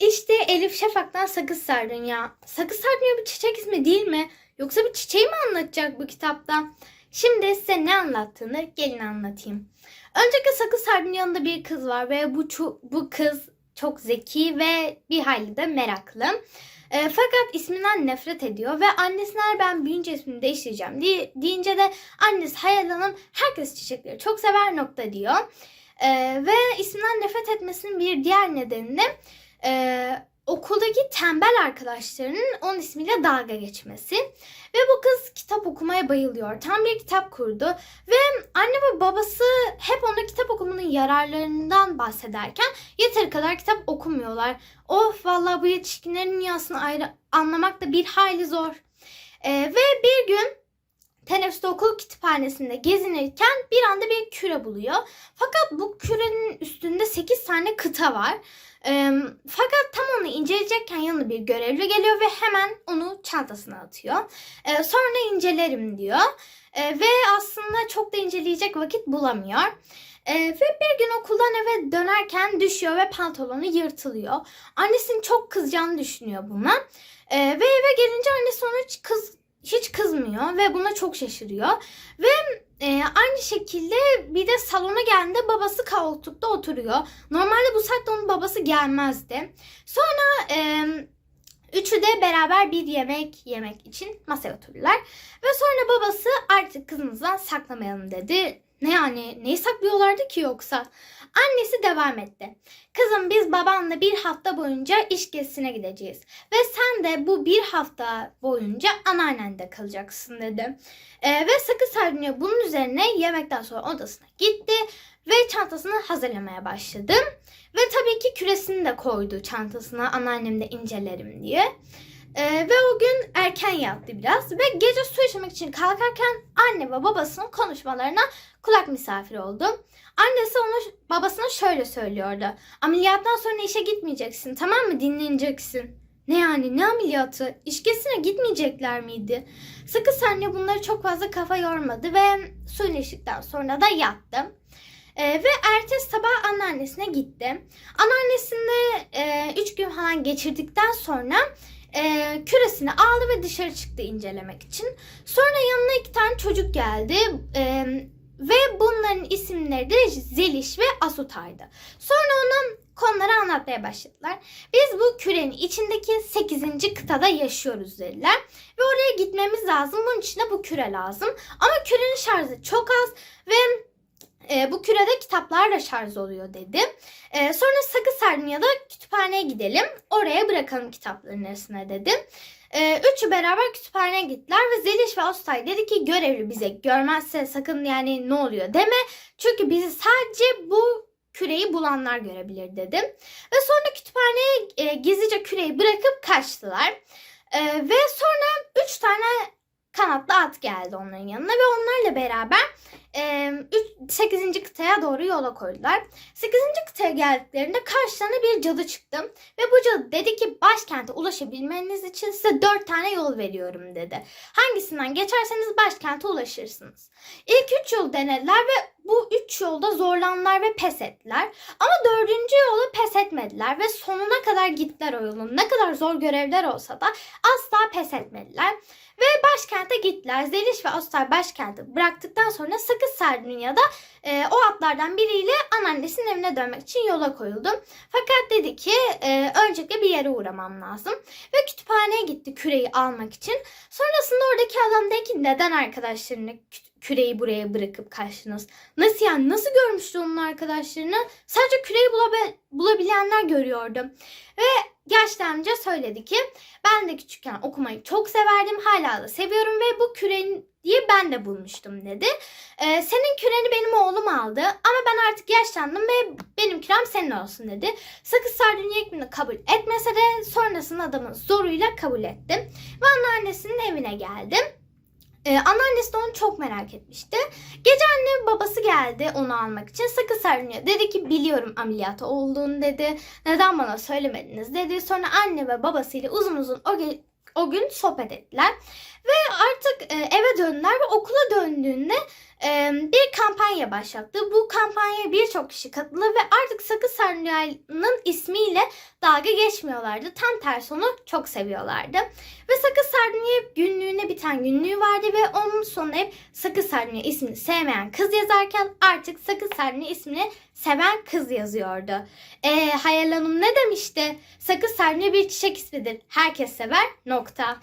İşte Elif Şafak'tan Sakız Sardunya. Sakız Sardunya bir çiçek ismi değil mi? Yoksa bir çiçeği mi anlatacak bu kitapta? Şimdi size ne anlattığını gelin anlatayım. Öncelikle Sakız Sardunya'nın bir kız var ve bu bu kız çok zeki ve bir hayli de meraklı. E, fakat isminden nefret ediyor ve annesine "Eğer ben büyüyünce ismini değiştireceğim diye, deyince de annesi Hayal Hanım herkes çiçekleri çok sever nokta diyor. E, ve isminden nefret etmesinin bir diğer nedeni de e, okuldaki tembel arkadaşlarının onun ismiyle dalga geçmesi. Ve bu kız kitap okumaya bayılıyor. Tam bir kitap kurdu. Ve anne ve babası hep ona kitap okumanın yararlarından bahsederken yeteri kadar kitap okumuyorlar. Of vallahi bu yetişkinlerin dünyasını ayrı anlamak da bir hayli zor. Ee, ve bir gün teneffüste okul kütüphanesinde gezinirken bir anda bir küre buluyor. Fakat bu kürenin üstünde 8 tane kıta var. Ee, fakat tam onu inceleyecekken yanına bir görevli geliyor ve hemen onu çantasına atıyor. Ee, sonra incelerim diyor. Ee, ve aslında çok da inceleyecek vakit bulamıyor. Ee, ve bir gün okuldan eve dönerken düşüyor ve pantolonu yırtılıyor. Annesinin çok kızacağını düşünüyor buna. Ee, ve eve gelince annesi hiç kız hiç kızmıyor ve buna çok şaşırıyor. Ve e, aynı şekilde bir de salona geldiğinde babası koltukta oturuyor. Normalde bu saatte onun babası gelmezdi. Sonra e, üçü de beraber bir yemek yemek için masaya otururlar. Ve sonra babası artık kızımızdan saklamayalım dedi. Ne yani neyi saklıyorlardı ki yoksa? Annesi devam etti. Kızım biz babanla bir hafta boyunca iş gezisine gideceğiz. Ve sen de bu bir hafta boyunca anneannende kalacaksın dedi. Ee, ve sakız sardunya bunun üzerine yemekten sonra odasına gitti ve çantasını hazırlamaya başladı. Ve tabii ki küresini de koydu çantasına anneannemde incelerim diye. Ee, ve o gün erken yattı biraz ve gece su içmek için kalkarken anne ve babasının konuşmalarına kulak misafiri oldu. Annesi ona babasına şöyle söylüyordu. Ameliyattan sonra işe gitmeyeceksin tamam mı dinleneceksin. Ne yani ne ameliyatı? İş gezisine gitmeyecekler miydi? Sakız anne bunları çok fazla kafa yormadı ve suyun içtikten sonra da yattı. Ee, ve ertesi sabah anneannesine gitti. Anneannesinde 3 gün falan geçirdikten sonra e, küresini aldı ve dışarı çıktı incelemek için. Sonra yanına iki tane çocuk geldi. E, ve bunların isimleri de Zeliş ve Asutay'dı. Sonra ona konuları anlatmaya başladılar. Biz bu kürenin içindeki 8. kıtada yaşıyoruz dediler. Ve oraya gitmemiz lazım. Bunun için de bu küre lazım. Ama kürenin şarjı çok az ve e, bu kürede kitaplarla şarj oluyor dedi. E, sonra Sakız Sardunya'da kütüphaneye gidelim. Oraya bırakalım kitapların arasına dedi. E, üçü beraber kütüphaneye gittiler ve Zeliş ve Ostay dedi ki görevli bize görmezse sakın yani ne oluyor deme. Çünkü bizi sadece bu küreyi bulanlar görebilir dedim. Ve sonra kütüphaneye e, gizlice küreyi bırakıp kaçtılar. E, ve sonra üç tane kanatlı at geldi onların yanına ve onlarla beraber 8. kıtaya doğru yola koydular. 8. kıtaya geldiklerinde karşılarına bir cadı çıktı. Ve bu cadı dedi ki başkente ulaşabilmeniz için size 4 tane yol veriyorum dedi. Hangisinden geçerseniz başkente ulaşırsınız. İlk 3 yol denediler ve bu 3 yolda zorlandılar ve pes ettiler. Ama dördüncü yolu pes etmediler ve sonuna kadar gittiler o yolun. Ne kadar zor görevler olsa da asla pes etmediler. Ve başkente gittiler. Zeliş ve Ostar başkenti bıraktıktan sonra Sakız Sardunya'da e, o atlardan biriyle anneannesinin evine dönmek için yola koyuldu. Fakat dedi ki e, öncelikle bir yere uğramam lazım. Ve kütüphaneye gitti küreyi almak için. Sonrasında oradaki adam dedi ki neden arkadaşlarını kü- küreyi buraya bırakıp kaçtınız? Nasıl yani? Nasıl görmüştü onun arkadaşlarını? Sadece küreyi bulabi- bulabilenler görüyordu. Ve yaşlı amca söyledi ki ben de küçükken okumayı çok severdim. Hala da seviyorum ve bu küreyi ben de bulmuştum dedi. Ee, senin küreni benim oğlum aldı ama ben artık yaşlandım ve benim kürem senin olsun dedi. Sakız sardunya hükmünü kabul etmese de sonrasında adamın zoruyla kabul etti. Ve anneannesinin evine geldi. Ee, anneannesi de onu çok merak etmişti. Gece anne babası geldi onu almak için. Sakız sardunya dedi ki biliyorum ameliyatı olduğunu dedi. Neden bana söylemediniz dedi. Sonra anne ve babasıyla uzun uzun o o gün sohbet ettiler. Ve artık e, eve döndüler ve okula döndüğünde bir kampanya başlattı. Bu kampanyaya birçok kişi katıldı ve artık Sakız Sarnıcı'nın ismiyle dalga geçmiyorlardı. Tam tersi onu çok seviyorlardı. Ve Sakız hep günlüğüne biten günlüğü vardı ve onun sonuna hep Sakız Sardunya ismini sevmeyen kız yazarken artık Sakız Sardunya ismini seven kız yazıyordu. Ee, Hayal Hanım ne demişti? Sakız Sardunya bir çiçek ismidir. Herkes sever nokta.